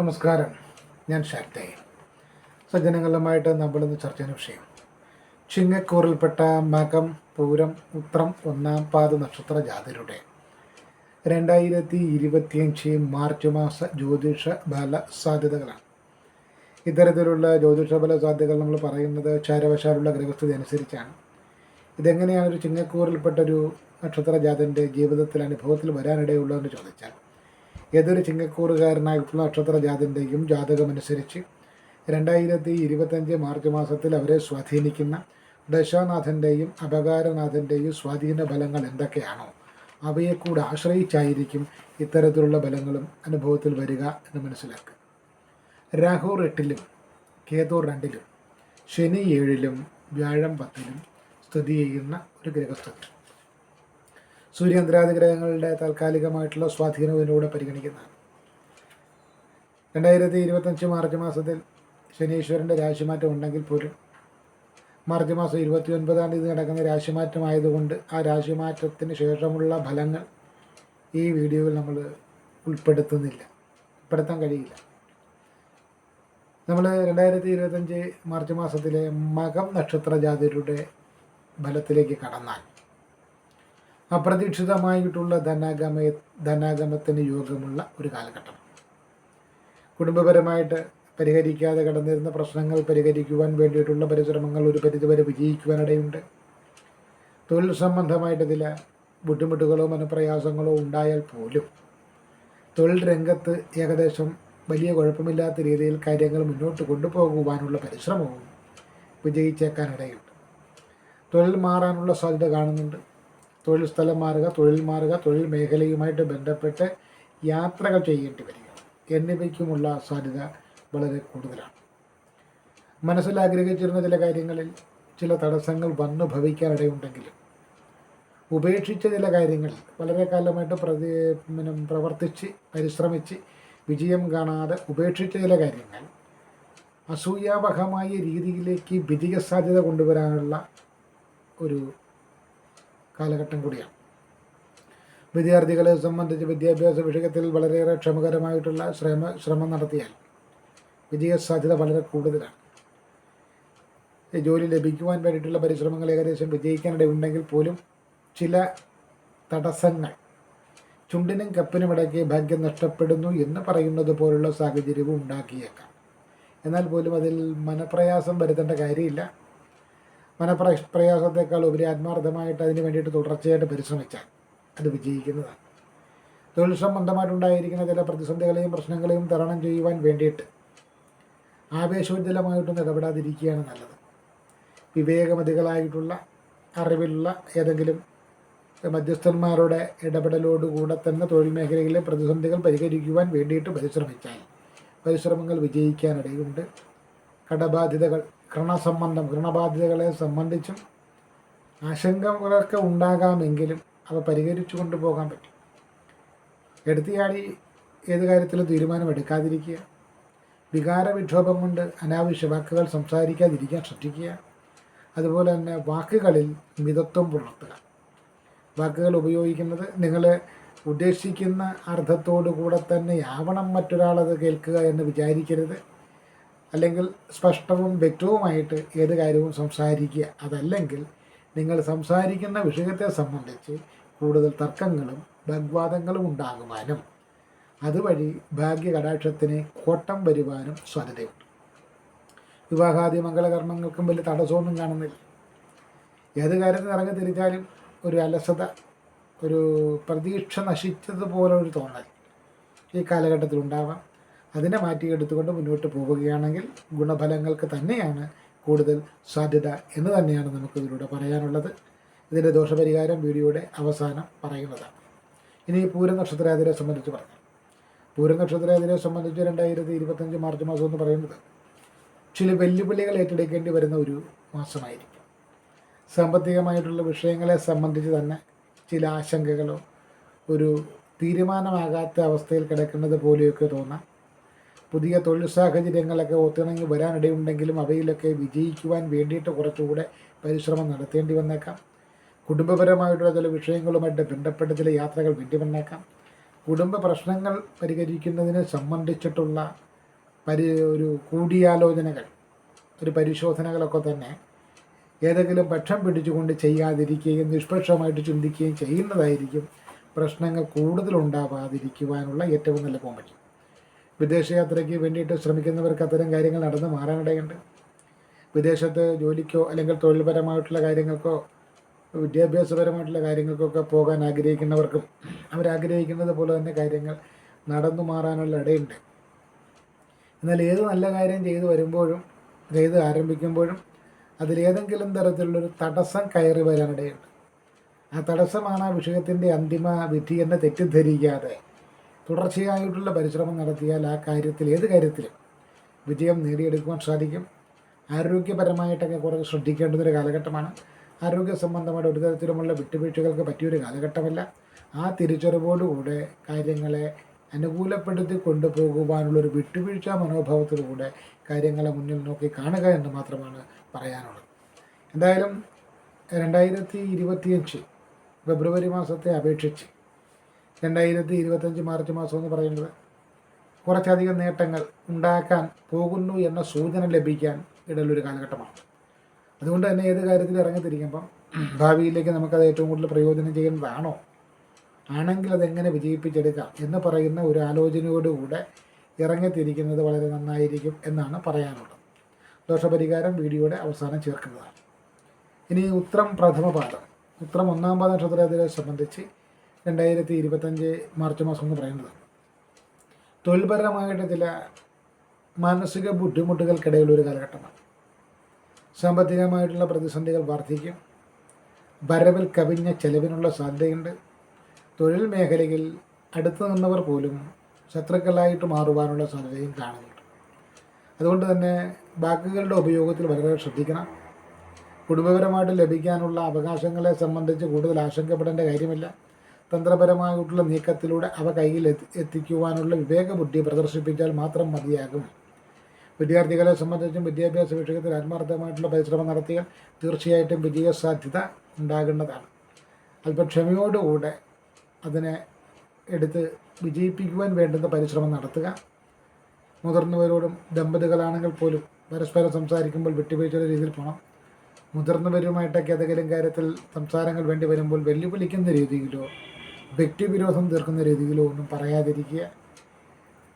നമസ്കാരം. ഞാൻ ഷാക്തേ സജ്ജനങ്ങളുമായിട്ട് നമ്മളിന്ന് ചർച്ച ചെയ്യുന്ന വിഷയം. ചിങ്ങക്കൂറിൽപ്പെട്ട മകം പൂരം ഉത്രം ഒന്നാം പാദ നക്ഷത്ര ജാതരുടെ രണ്ടായിരത്തി ഇരുപത്തിയഞ്ച് മാർച്ച് മാസ ജ്യോതിഷ ഫല സാധ്യതകളാണ്. ഇത്തരത്തിലുള്ള ജ്യോതിഷ ഫല സാധ്യതകൾ നമ്മൾ പറയുന്നത് ചാരവശാലുള്ള ഗ്രഹസ്ഥിതി അനുസരിച്ചാണ്. ഇതെങ്ങനെയാണ് ഒരു ചിങ്ങക്കൂറിൽപ്പെട്ട ഒരു നക്ഷത്ര ജാതന്റെ ജീവിതത്തിൽ അനുഭവത്തിൽ വരാനിടയുള്ളതെന്ന് ചോദിച്ചാൽ ഏതൊരു ചിങ്ങക്കൂറുകാരനായിട്ടുള്ള നക്ഷത്ര ജാതിന്റെയും ജാതകമനുസരിച്ച് രണ്ടായിരത്തി ഇരുപത്തഞ്ച് മാർച്ച് മാസത്തിൽ അവരെ സ്വാധീനിക്കുന്ന ദശാനാഥന്റെയും അപകാരനാഥന്റെയും സ്വാധീന ഫലങ്ങൾ എന്തൊക്കെയാണോ അവയെ കൂടെ ആശ്രയിച്ചായിരിക്കും ഇത്തരത്തിലുള്ള ഫലങ്ങളും അനുഭവത്തിൽ വരിക എന്ന് മനസ്സിലാക്കുക. രാഹു എട്ടിലും കേതു രണ്ടിലും ശനി ഏഴിലും വ്യാഴം പത്തിലും സ്ഥിതി ചെയ്യുന്ന ഒരു ഗ്രഹസ്ഥിതി സൂര്യേന്ദ്രാദി ഗ്രഹങ്ങളുടെ താൽക്കാലികമായിട്ടുള്ള സ്വാധീനത്തിലൂടെ പരിഗണിക്കുന്നതാണ്. രണ്ടായിരത്തി ഇരുപത്തഞ്ച് മാർച്ച് മാസത്തിൽ ശനീശ്വരന്റെ രാശിമാറ്റം ഉണ്ടെങ്കിൽ പോലും മാർച്ച് മാസം ഇരുപത്തി ഒൻപതാം തീയതി നടക്കുന്ന രാശിമാറ്റമായതുകൊണ്ട് ആ രാശിമാറ്റത്തിന് ശേഷമുള്ള ഫലങ്ങൾ ഈ വീഡിയോയിൽ നമ്മൾ ഉൾപ്പെടുത്തുന്നില്ല. ഉൾപ്പെടുത്താൻ കഴിയില്ല. നമ്മൾ രണ്ടായിരത്തി ഇരുപത്തഞ്ച് മാർച്ച് മാസത്തിലെ മകം നക്ഷത്ര ജാതിയുടെ ഫലത്തിലേക്ക് കടന്നാൽ അപ്രതീക്ഷിതമായിട്ടുള്ള ധനാഗമ ധനാഗമത്തിന് യോഗമുള്ള ഒരു കാലഘട്ടം. കുടുംബപരമായിട്ട് പരിഹരിക്കാതെ കടന്നിരുന്ന പ്രശ്നങ്ങൾ പരിഹരിക്കുവാൻ വേണ്ടിയിട്ടുള്ള പരിശ്രമങ്ങൾ ഒരു പരിധിവരെ വിജയിക്കുവാനിടയുണ്ട് തൊഴിൽ സംബന്ധമായിട്ട് ചില ബുദ്ധിമുട്ടുകളോ മനപ്രയാസങ്ങളോ ഉണ്ടായാൽ പോലും തൊഴിൽ രംഗത്ത് ഏകദേശം വലിയ കുഴപ്പമില്ലാത്ത രീതിയിൽ കാര്യങ്ങൾ മുന്നോട്ട് കൊണ്ടുപോകുവാനുള്ള പരിശ്രമവും വിജയിച്ചേക്കാനിടയുണ്ട്. തൊഴിൽ മാറാനുള്ള സാധ്യത കാണുന്നുണ്ട്. തൊഴിൽ സ്ഥലം മാറുക തൊഴിൽ മാറുക തൊഴിൽ മേഖലയുമായിട്ട് ബന്ധപ്പെട്ട് യാത്രകൾ ചെയ്യേണ്ടി വരിക. എന്നിവയ്ക്കുമുള്ള സാധ്യത വളരെ കൂടുതലാണ്. മനസ്സിൽ ആഗ്രഹിച്ചിരുന്ന ചില കാര്യങ്ങളിൽ ചില തടസ്സങ്ങൾ വന്നു ഭവിക്കാനിടയുണ്ടെങ്കിലും ഉപേക്ഷിച്ച ചില കാര്യങ്ങൾ വളരെ കാലമായിട്ട് പ്രതി പ്രവർത്തിച്ച് പരിശ്രമിച്ച് വിജയം കാണാതെ ഉപേക്ഷിച്ച ചില കാര്യങ്ങൾ അസൂയാവഹമായ രീതിയിലേക്ക് വിജയ സാധ്യത കൊണ്ടുവരാനുള്ള ഒരു കാലഘട്ടം കൂടിയാണ്. വിദ്യാർത്ഥികളെ സംബന്ധിച്ച് വിദ്യാഭ്യാസ വിഷയത്തിൽ വളരെയേറെ ക്ഷമകരമായിട്ടുള്ള ശ്രമ ശ്രമം നടത്തിയാൽ വിജയസാധ്യത വളരെ കൂടുതലാണ്. ജോലി ലഭിക്കുവാൻ വേണ്ടിയിട്ടുള്ള പരിശ്രമങ്ങൾ ഏകദേശം വിജയിക്കാനിടയുണ്ടെങ്കിൽ പോലും ചില തടസ്സങ്ങൾ ചുണ്ടിനും കപ്പിനും ഇടയ്ക്ക് ഭാഗ്യം നഷ്ടപ്പെടുന്നു എന്ന് പറയുന്നത് പോലുള്ള സാഹചര്യവും ഉണ്ടാക്കിയേക്കാം. എന്നാൽ പോലും അതിൽ മനപ്രയാസം വരുത്തേണ്ട കാര്യമില്ല. മനപ്ര പ്രയാസത്തെക്കാൾ ഉപരി ആത്മാർത്ഥമായിട്ട് അതിന് വേണ്ടിയിട്ട് തുടർച്ചയായിട്ട് പരിശ്രമിച്ചാൽ അത് വിജയിക്കുന്നതാണ്. തൊഴിൽ സംബന്ധമായിട്ടുണ്ടായിരിക്കുന്ന ചില പ്രതിസന്ധികളെയും പ്രശ്നങ്ങളെയും തരണം ചെയ്യുവാൻ വേണ്ടിയിട്ട് ആവേശോജ്വലമായിട്ടൊന്നും ഇടപെടാതിരിക്കുകയാണ് നല്ലത്. വിവേകമതികളായിട്ടുള്ള അറിവിലുള്ള ഏതെങ്കിലും മധ്യസ്ഥന്മാരുടെ ഇടപെടലോടുകൂടെ തന്നെ തൊഴിൽ മേഖലയിലെ പ്രതിസന്ധികൾ പരിഹരിക്കുവാൻ വേണ്ടിയിട്ട് പരിശ്രമിച്ചാൽ പരിശ്രമങ്ങൾ വിജയിക്കാനിടയുണ്ട് കടബാധ്യതകൾ കൃണസംബന്ധം കൃണബാധ്യതകളെ സംബന്ധിച്ചും ആശങ്കകളൊക്കെ ഉണ്ടാകാമെങ്കിലും അവ പരിഹരിച്ചു കൊണ്ടുപോകാൻ പറ്റും. എടുത്തിയാടി ഏത് കാര്യത്തിലും തീരുമാനമെടുക്കാതിരിക്കുക. വികാര വിക്ഷോഭം കൊണ്ട് അനാവശ്യ വാക്കുകൾ സംസാരിക്കാതിരിക്കാൻ ശ്രദ്ധിക്കുക. അതുപോലെ തന്നെ വാക്കുകളിൽ മിതത്വം പുലർത്തുക. വാക്കുകൾ ഉപയോഗിക്കുന്നത് നിങ്ങൾ ഉദ്ദേശിക്കുന്ന അർത്ഥത്തോടു കൂടെ തന്നെ ആവണം മറ്റൊരാളത് കേൾക്കുക എന്ന് വിചാരിക്കരുത്. അല്ലെങ്കിൽ സ്പഷ്ടവും വ്യക്തവുമായിട്ട് ഏത് കാര്യവും സംസാരിക്കുക അതല്ലെങ്കിൽ നിങ്ങൾ സംസാരിക്കുന്ന വിഷയത്തെ സംബന്ധിച്ച് കൂടുതൽ തർക്കങ്ങളും വാഗ്വാദങ്ങളും ഉണ്ടാകുവാനും അതുവഴി ഭാഗ്യകടാക്ഷത്തിന് കോട്ടം വരുവാനും സാധ്യതയുണ്ട്. വിവാഹാദി മംഗളകർമ്മങ്ങൾക്കും വലിയ തടസ്സമൊന്നും കാണുന്നില്ല. ഏത് കാര്യത്തിൽ ഇറങ്ങി തിരിച്ചാലും ഒരു അലസത ഒരു പ്രതീക്ഷ നശിച്ചതുപോലെ ഒരു തോന്നൽ ഈ കാലഘട്ടത്തിൽ ഉണ്ടാവാം അതിനെ മാറ്റിയെടുത്തുകൊണ്ട് മുന്നോട്ട് പോവുകയാണെങ്കിൽ ഗുണഫലങ്ങൾക്ക് തന്നെയാണ് കൂടുതൽ സാധ്യത എന്ന് തന്നെയാണ് നമുക്ക് നമുക്കിതിലൂടെ പറയാനുള്ളത്. ഇതിന്റെ ദോഷപരിഹാരം വീഡിയോയുടെ അവസാനം പറയുന്നതാണ്. ഇനി പൂര നക്ഷത്രാതിരെ സംബന്ധിച്ച് പറഞ്ഞു പൂര നക്ഷത്രാതിരെ സംബന്ധിച്ച് രണ്ടായിരത്തി ഇരുപത്തഞ്ച് മാർച്ച് മാസം എന്ന് പറയുന്നത് ചില വെല്ലുവിളികൾ ഏറ്റെടുക്കേണ്ടി വരുന്ന ഒരു മാസമായിരിക്കും. സാമ്പത്തികമായിട്ടുള്ള വിഷയങ്ങളെ സംബന്ധിച്ച് തന്നെ ചില ആശങ്കകളോ ഒരു തീരുമാനമാകാത്ത അവസ്ഥയിൽ കിടക്കുന്നത് പോലെയൊക്കെ തോന്നാം. പുതിയ തൊഴിൽ സാഹചര്യങ്ങളൊക്കെ ഒത്തിണങ്ങി വരാനിടയുണ്ടെങ്കിലും അവയിലൊക്കെ വിജയിക്കുവാൻ വേണ്ടിയിട്ട് കുറച്ചുകൂടെ പരിശ്രമം നടത്തേണ്ടി വന്നേക്കാം. കുടുംബപരമായിട്ടുള്ള ചില വിഷയങ്ങളുമായിട്ട് ബന്ധപ്പെട്ട ചില യാത്രകൾ വേണ്ടി വന്നേക്കാം. കുടുംബ പ്രശ്നങ്ങൾ പരിഹരിക്കുന്നതിനെ സംബന്ധിച്ചിട്ടുള്ള പരി ഒരു കൂടിയാലോചനകൾ ഒരു പരിശോധനകളൊക്കെ തന്നെ ഏതെങ്കിലും പക്ഷം പിടിച്ചുകൊണ്ട് ചെയ്യാതിരിക്കുകയും നിഷ്പക്ഷമായിട്ട് ചിന്തിക്കുകയും ചെയ്യുന്നതായിരിക്കും പ്രശ്നങ്ങൾ കൂടുതലുണ്ടാവാതിരിക്കുവാനുള്ള ഏറ്റവും നല്ല കോമഡി വിദേശയാത്രയ്ക്ക് വേണ്ടിയിട്ട് ശ്രമിക്കുന്നവർക്ക് അത്തരം കാര്യങ്ങൾ നടന്ന് മാറാനിടയുണ്ട്. വിദേശത്ത് ജോലിക്കോ അല്ലെങ്കിൽ തൊഴിൽപരമായിട്ടുള്ള കാര്യങ്ങൾക്കോ വിദ്യാഭ്യാസപരമായിട്ടുള്ള കാര്യങ്ങൾക്കൊക്കെ പോകാൻ ആഗ്രഹിക്കുന്നവർക്കും അവരാഗ്രഹിക്കുന്നത് പോലെ തന്നെ കാര്യങ്ങൾ നടന്നു മാറാനുള്ള ഇടയുണ്ട്. എന്നാൽ ഏത് നല്ല കാര്യം ചെയ്തു വരുമ്പോഴും ചെയ്ത് ആരംഭിക്കുമ്പോഴും അതിലേതെങ്കിലും തരത്തിലുള്ളൊരു തടസ്സം കയറി വരാനിടയുണ്ട്. ആ തടസ്സമാണ് ആ വിഷയത്തിന്റെ അന്തിമ വിധി എന്ന് തെറ്റിദ്ധരിക്കാതെ തുടർച്ചയായിട്ടുള്ള പരിശ്രമം നടത്തിയാൽ ആ കാര്യത്തിൽ ഏത് കാര്യത്തിലും വിജയം നേടിയെടുക്കുവാൻ സാധിക്കും. ആരോഗ്യപരമായിട്ടൊക്കെ കുറച്ച് ഒരു കാലഘട്ടമാണ്. ആരോഗ്യ സംബന്ധമായിട്ട് ഒരു തരത്തിലുമുള്ള വിട്ടുവീഴ്ചകൾക്ക് പറ്റിയൊരു കാലഘട്ടമല്ല. ആ തിരിച്ചറിവോടുകൂടെ കാര്യങ്ങളെ അനുകൂലപ്പെടുത്തി കൊണ്ടുപോകുവാനുള്ളൊരു വിട്ടുവീഴ്ച മനോഭാവത്തിലൂടെ കാര്യങ്ങളെ മുന്നിൽ നോക്കി കാണുക എന്ന് മാത്രമാണ് പറയാനുള്ളത്. എന്തായാലും രണ്ടായിരത്തി ഇരുപത്തിയഞ്ച് ഫെബ്രുവരി മാസത്തെ അപേക്ഷിച്ച് രണ്ടായിരത്തി ഇരുപത്തഞ്ച് മാർച്ച് മാസം എന്ന് പറയുന്നത്. കുറച്ചധികം നേട്ടങ്ങൾ ഉണ്ടാക്കാൻ പോകുന്നു എന്ന സൂചന ലഭിക്കാൻ ഇടയിലൊരു കാലഘട്ടമാണ്. അതുകൊണ്ട് തന്നെ ഏത് കാര്യത്തിൽ ഇറങ്ങിത്തിരിക്കുമ്പം ഭാവിയിലേക്ക് നമുക്കത് ഏറ്റവും കൂടുതൽ പ്രയോജനം ചെയ്യുന്നതാണോ? ആണെങ്കിൽ അതെങ്ങനെ വിജയിപ്പിച്ചെടുക്കാം എന്ന് പറയുന്ന ഒരു ആലോചനയോടുകൂടെ ഇറങ്ങിത്തിരിക്കുന്നത് വളരെ നന്നായിരിക്കും എന്നാണ് പറയാനുള്ളത്. ദോഷപരിഹാരം വീഡിയോയുടെ അവസാനം ചേർക്കുന്നതാണ്. ഇനി ഉത്രം പ്രഥമ പാദം ഉത്രം ഒന്നാം പാദ നക്ഷത്രത്തെ സംബന്ധിച്ച് രണ്ടായിരത്തി ഇരുപത്തഞ്ച് മാർച്ച് മാസം എന്ന് പറയുന്നത്. തൊഴിൽപരമായിട്ട് ചില മാനസിക ബുദ്ധിമുട്ടുകൾക്കിടയിലുള്ള ഒരു കാലഘട്ടമാണ്. സാമ്പത്തികമായിട്ടുള്ള പ്രതിസന്ധികൾ വർദ്ധിക്കും. വരവിൽ കവിഞ്ഞ ചെലവിനുള്ള സാധ്യതയുണ്ട്. തൊഴിൽ മേഖലയിൽ അടുത്തു നിന്നവർ പോലും ശത്രുക്കളായിട്ട് മാറുവാനുള്ള സാധ്യതയും കാണുന്നുണ്ട്. അതുകൊണ്ട് തന്നെ ബാക്കുകളുടെ ഉപയോഗത്തിൽ വളരെ ശ്രദ്ധിക്കണം. കുടുംബപരമായിട്ട് ലഭിക്കാനുള്ള അവകാശങ്ങളെ സംബന്ധിച്ച് കൂടുതൽ ആശങ്കപ്പെടേണ്ട കാര്യമില്ല. തന്ത്രപരമായിട്ടുള്ള നീക്കത്തിലൂടെ അവ കയ്യിൽ എത്തി എത്തിക്കുവാനുള്ള വിവേകബുദ്ധി പ്രദർശിപ്പിച്ചാൽ മാത്രം മതിയാകും. വിദ്യാർത്ഥികളെ സംബന്ധിച്ചും വിദ്യാഭ്യാസ വിഷയത്തിൽ ആത്മാർത്ഥമായിട്ടുള്ള പരിശ്രമം നടത്തിയാൽ തീർച്ചയായിട്ടും വിജയസാധ്യത ഉണ്ടാകുന്നതാണ്. അല്പം ക്ഷമയോടുകൂടെ അതിനെ എടുത്ത് വിജയിപ്പിക്കുവാൻ വേണ്ടുന്ന പരിശ്രമം നടത്തുക. മുതിർന്നവരോടും ദമ്പതികളാണെങ്കിൽ പോലും പരസ്പരം സംസാരിക്കുമ്പോൾ വിട്ടുവീഴ്ചയുടെ രീതിയിൽ പോകണം മുതിർന്നവരുമായിട്ടൊക്കെ ഏതെങ്കിലും കാര്യത്തിൽ സംസാരങ്ങൾ വേണ്ടി വരുമ്പോൾ വെല്ലുവിളിക്കുന്ന രീതിയിലോ വ്യക്തിവിരോധം തീർക്കുന്ന രീതിയിലോ ഒന്നും പറയാതിരിക്കുക.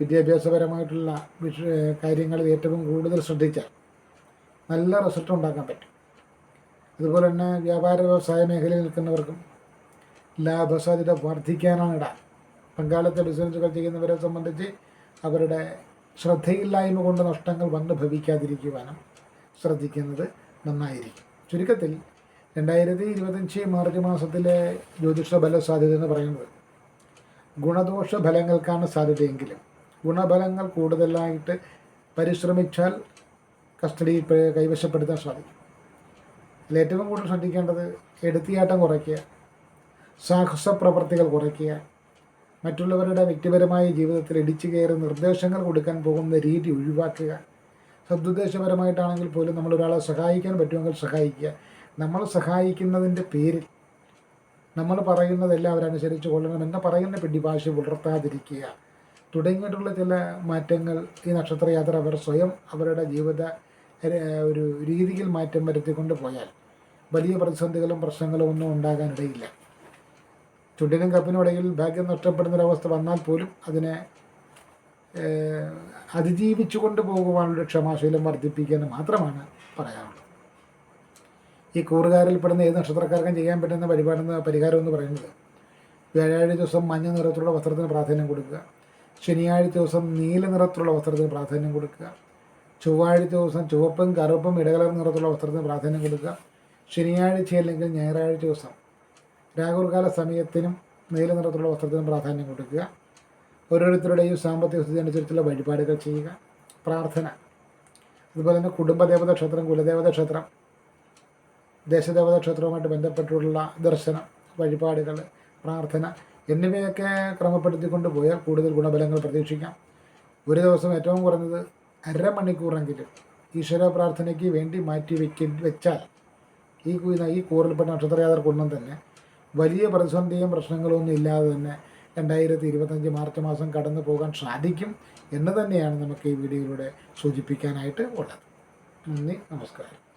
വിദ്യാഭ്യാസപരമായിട്ടുള്ള വിഷ കാര്യങ്ങളിൽ ഏറ്റവും കൂടുതൽ ശ്രദ്ധിച്ചാൽ നല്ല റിസൾട്ട് ഉണ്ടാക്കാൻ പറ്റും. അതുപോലെ തന്നെ വ്യാപാര വ്യവസായ മേഖലയിൽ നിൽക്കുന്നവർക്കും ലാഭസാധ്യത വർദ്ധിക്കാനാണ് ഇടാൻ പങ്കാളിത്ത ബിസിനസ്സുകൾ ചെയ്യുന്നവരെ സംബന്ധിച്ച് അവരുടെ ശ്രദ്ധയില്ലായ്മ കൊണ്ട് നഷ്ടങ്ങൾ വന്ന് ഭവിക്കാതിരിക്കുവാനും ശ്രദ്ധിക്കുന്നത് നന്നായിരിക്കും. ചുരുക്കത്തിൽ രണ്ടായിരത്തി ഇരുപത്തഞ്ച് മാർച്ച് മാസത്തിലെ ജ്യോതിഷ ബല സാധ്യത എന്ന് പറയുന്നത് ഗുണദോഷ ഫലങ്ങൾക്കാണ് സാധ്യതയെങ്കിലും ഗുണഫലങ്ങൾ കൂടുതലായിട്ട് പരിശ്രമിച്ചാൽ കസ്റ്റഡി കൈവശപ്പെടുത്താൻ സാധിക്കും. അതിൽ ഏറ്റവും കൂടുതൽ ശ്രദ്ധിക്കേണ്ടത് എടുത്തിയാട്ടം കുറയ്ക്കുക സാഹസ പ്രവർത്തികൾ കുറയ്ക്കുക മറ്റുള്ളവരുടെ വ്യക്തിപരമായ ജീവിതത്തിൽ ഇടിച്ചു കയറി നിർദ്ദേശങ്ങൾ കൊടുക്കാൻ പോകുന്ന രീതി ഒഴിവാക്കുക. സദുദ്ദേശപരമായിട്ടാണെങ്കിൽ പോലും നമ്മൾ ഒരാളെ സഹായിക്കാൻ പറ്റുമെങ്കിൽ സഹായിക്കുക. നമ്മൾ സഹായിക്കുന്നതിന്റെ പേരിൽ നമ്മൾ പറയുന്നതെല്ലാം അവരനുസരിച്ച് കൊള്ളണം എന്ന് പറയുന്ന പിടിഭാഷ പുലർത്താതിരിക്കുക. തുടങ്ങിയിട്ടുള്ള ചില മാറ്റങ്ങൾ ഈ നക്ഷത്രയാത്ര അവർ സ്വയം അവരുടെ ജീവിത ഒരു രീതിയിൽ മാറ്റം വരുത്തിക്കൊണ്ട് പോയാൽ വലിയ പ്രതിസന്ധികളും പ്രശ്നങ്ങളും ഒന്നും ഉണ്ടാകാനിടയില്ല. ചുണ്ടിനും കപ്പിനും ഇടയിൽ ഭാഗ്യം നഷ്ടപ്പെടുന്നൊരവസ്ഥ വന്നാൽ പോലും അതിനെ അതിജീവിച്ചു കൊണ്ട് പോകുവാനുള്ള ക്ഷമാശീലം വർദ്ധിപ്പിക്കുക എന്ന് മാത്രമാണ് പറയാനുള്ളത്. ഈ കൂറുകാരിൽപ്പെടുന്ന ഏത് നക്ഷത്രക്കാർക്കും ചെയ്യാൻ പറ്റുന്ന വഴിപാടെന്ന പരിഹാരം എന്ന് പറയുന്നത് വ്യാഴാഴ്ച ദിവസം മഞ്ഞ നിറത്തിലുള്ള വസ്ത്രത്തിന് പ്രാധാന്യം കൊടുക്കുക. ശനിയാഴ്ച ദിവസം നീല നിറത്തിലുള്ള വസ്ത്രത്തിന് പ്രാധാന്യം കൊടുക്കുക. ചൊവ്വാഴ്ച ദിവസം ചുവപ്പും കറുപ്പും ഇടകലർ നിറത്തിലുള്ള വസ്ത്രത്തിന് പ്രാധാന്യം കൊടുക്കുക. ശനിയാഴ്ച അല്ലെങ്കിൽ ഞായറാഴ്ച ദിവസം രാഹുൽകാല സമയത്തിനും നീല നിറത്തിലുള്ള വസ്ത്രത്തിനും പ്രാധാന്യം കൊടുക്കുക. ഓരോരുത്തരുടെയും സാമ്പത്തിക സ്ഥിതി അനുസരിച്ചുള്ള വഴിപാടുകൾ ചെയ്യുക. പ്രാർത്ഥന. അതുപോലെ തന്നെ കുടുംബദേവത ക്ഷേത്രം കുലദേവത ക്ഷേത്രം ദേശദേവത ക്ഷേത്രവുമായിട്ട് ബന്ധപ്പെട്ടുള്ള ദർശനം വഴിപാടുകൾ പ്രാർത്ഥന എന്നിവയൊക്കെ ക്രമപ്പെടുത്തിക്കൊണ്ട് പോയാൽ കൂടുതൽ ഗുണബലങ്ങൾ പ്രതീക്ഷിക്കാം. ഒരു ദിവസം ഏറ്റവും കുറഞ്ഞത് അരമണിക്കൂറെങ്കിലും ഈശ്വര പ്രാർത്ഥനയ്ക്ക് വേണ്ടി മാറ്റി വയ്ക്ക വെച്ചാൽ ഈ ഈ കൂറിൽപ്പെട്ട നക്ഷത്രയാതർക്കൊന്നും തന്നെ വലിയ പ്രതിസന്ധിയും പ്രശ്നങ്ങളൊന്നും ഇല്ലാതെ തന്നെ രണ്ടായിരത്തി ഇരുപത്തഞ്ച് മാർച്ച് മാസം കടന്നു പോകാൻ സാധിക്കും എന്ന് തന്നെയാണ് നമുക്ക് ഈ വീഡിയോയിലൂടെ സൂചിപ്പിക്കാനായിട്ട് ഉള്ളത്. നന്ദി നമസ്കാരം.